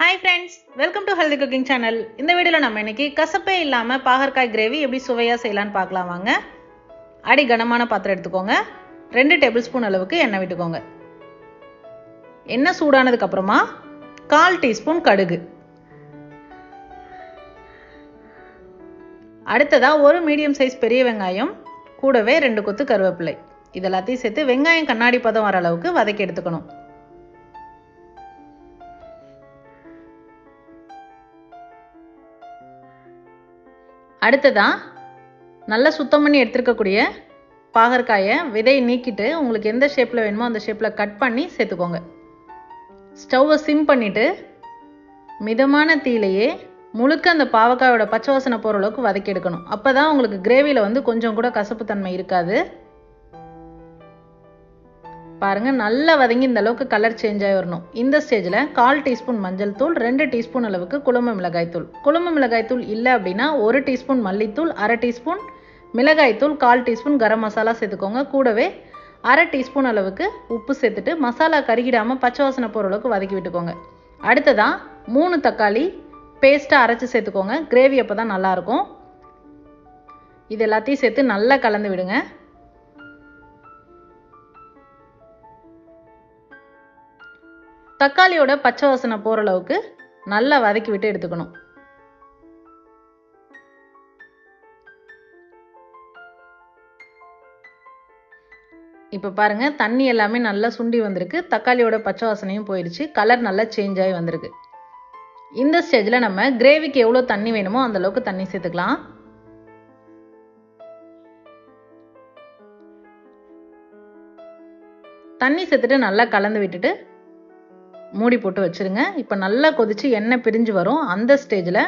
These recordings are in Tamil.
Hi friends welcome to healthy cooking channel இந்த வீடியோவில் நம்ம இன்னைக்கு கசப்பே இல்லாமல் பாகற்காய் கிரேவி எப்படி சுவையாக செய்யலான்னு பார்க்கலாம் வாங்க. அடி கனமான பாத்திரம் எடுத்துக்கோங்க. ரெண்டு டேபிள் ஸ்பூன் அளவுக்கு எண்ணெய் விட்டுக்கோங்க. எண்ணெய் சூடானதுக்கு அப்புறமா கால் டீஸ்பூன் கடுகு. அடுத்ததா ஒரு மீடியம் சைஸ் பெரிய வெங்காயம் கூடவே ரெண்டு கொத்து கருவேப்பிலை. இது எல்லாத்தையும் சேர்த்து வெங்காயம் கண்ணாடி பதம் வர அளவுக்கு வதக்கி எடுத்துக்கணும். அடுத்ததா நல்லா சுத்தம் பண்ணி எடுத்துருக்கக்கூடிய பாகற்காயை விதையை நீக்கிட்டு உங்களுக்கு எந்த ஷேப்பில் வேணுமோ அந்த ஷேப்பில் கட் பண்ணி சேர்த்துக்கோங்க. ஸ்டவ்வை சிம் பண்ணிவிட்டு மிதமான தீலையே முழுக்க அந்த பாவக்காயோட பச்சை வாசனை போகிற அளவுக்கு வதக்கி எடுக்கணும். அப்போ தான் உங்களுக்கு கிரேவியில் வந்து கொஞ்சம் கூட கசப்புத்தன்மை இருக்காது. பாருங்கள் நல்லா வதங்கி இந்த அளவுக்கு கலர் சேஞ்ச் ஆகி வரணும். இந்த ஸ்டேஜில் கால் டீஸ்பூன் மஞ்சள் தூள் ரெண்டு டீஸ்பூன் அளவுக்கு குழம்பு மிளகாய் தூள். குழம்பு மிளகாய் தூள் இல்லை அப்படின்னா ஒரு டீஸ்பூன் மல்லித்தூள் அரை டீஸ்பூன் மிளகாய் தூள் கால் டீஸ்பூன் கரம் மசாலா சேர்த்துக்கோங்க. கூடவே அரை டீஸ்பூன் அளவுக்கு உப்பு சேர்த்துட்டு மசாலா கருகிடாமல் பச்சை வாசனை போகிற அளவுக்கு வதக்கி விட்டுக்கோங்க. அடுத்ததாக மூணு தக்காளி பேஸ்ட்டாக அரைச்சி சேர்த்துக்கோங்க. கிரேவி அப்போ தான் நல்லாயிருக்கும் இது எல்லாத்தையும் சேர்த்து நல்லா கலந்து விடுங்க. தக்காளியோட பச்சை வாசனை போகிற அளவுக்கு நல்லா வதக்கி விட்டு எடுத்துக்கணும். இப்போ பாருங்கள் தண்ணி எல்லாமே நல்லா சுண்டி வந்திருக்கு. தக்காளியோட பச்சை வாசனையும் போயிடுச்சு. கலர் நல்லா சேஞ்ச் ஆகி வந்திருக்கு. இந்த ஸ்டேஜில் நம்ம கிரேவிக்கு எவ்வளோ தண்ணி வேணுமோ அந்த அளவுக்கு தண்ணி சேர்த்துக்கலாம். தண்ணி சேர்த்துட்டு நல்லா கலந்து விட்டுட்டு மூடி போட்டு வச்சுருங்க. இப்போ நல்லா கொதித்து எண்ணெய் பிரிஞ்சு வரும். அந்த ஸ்டேஜில்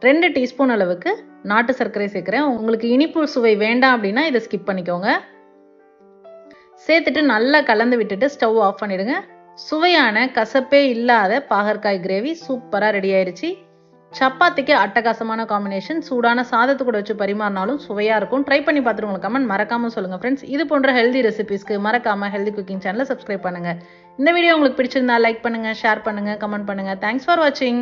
ரெண்டு டீஸ்பூன் அளவுக்கு நாட்டு சர்க்கரை சேர்க்குறேன். உங்களுக்கு இனிப்பு சுவை வேண்டாம் அப்படின்னா இதை ஸ்கிப் பண்ணிக்கோங்க. சேர்த்துட்டு நல்லா கலந்து விட்டுட்டு ஸ்டவ் ஆஃப் பண்ணிடுங்க. சுவையான கசப்பே இல்லாத பாகற்காய் கிரேவி சூப்பராக ரெடி ஆயிடுச்சு சப்பாத்திக்கு அட்டகாசமான காம்பினேஷன் சூடான சாதத்து கூட வச்சு பரிமாறினாலும் சுவையாக இருக்கும். ட்ரை பண்ணி பார்த்துட்டு உங்களுக்கு கமெண்ட் மறக்காமல் சொல்லுங்கள் ஃப்ரெண்ட்ஸ் இது போன்ற ஹெல்தி ரெசிபிஸ்க்கு மறக்காமல் ஹெல்தி குக்கிங் சேனலை சப்ஸ்கிரைப் பண்ணுங்கள் இந்த வீடியோ உங்களுக்கு பிடிச்சிருந்தா லைக் பண்ணுங்கள் ஷேர் பண்ணுங்கள் கமெண்ட் பண்ணுங்கள் தேங்க்ஸ் ஃபார் வாட்சிங்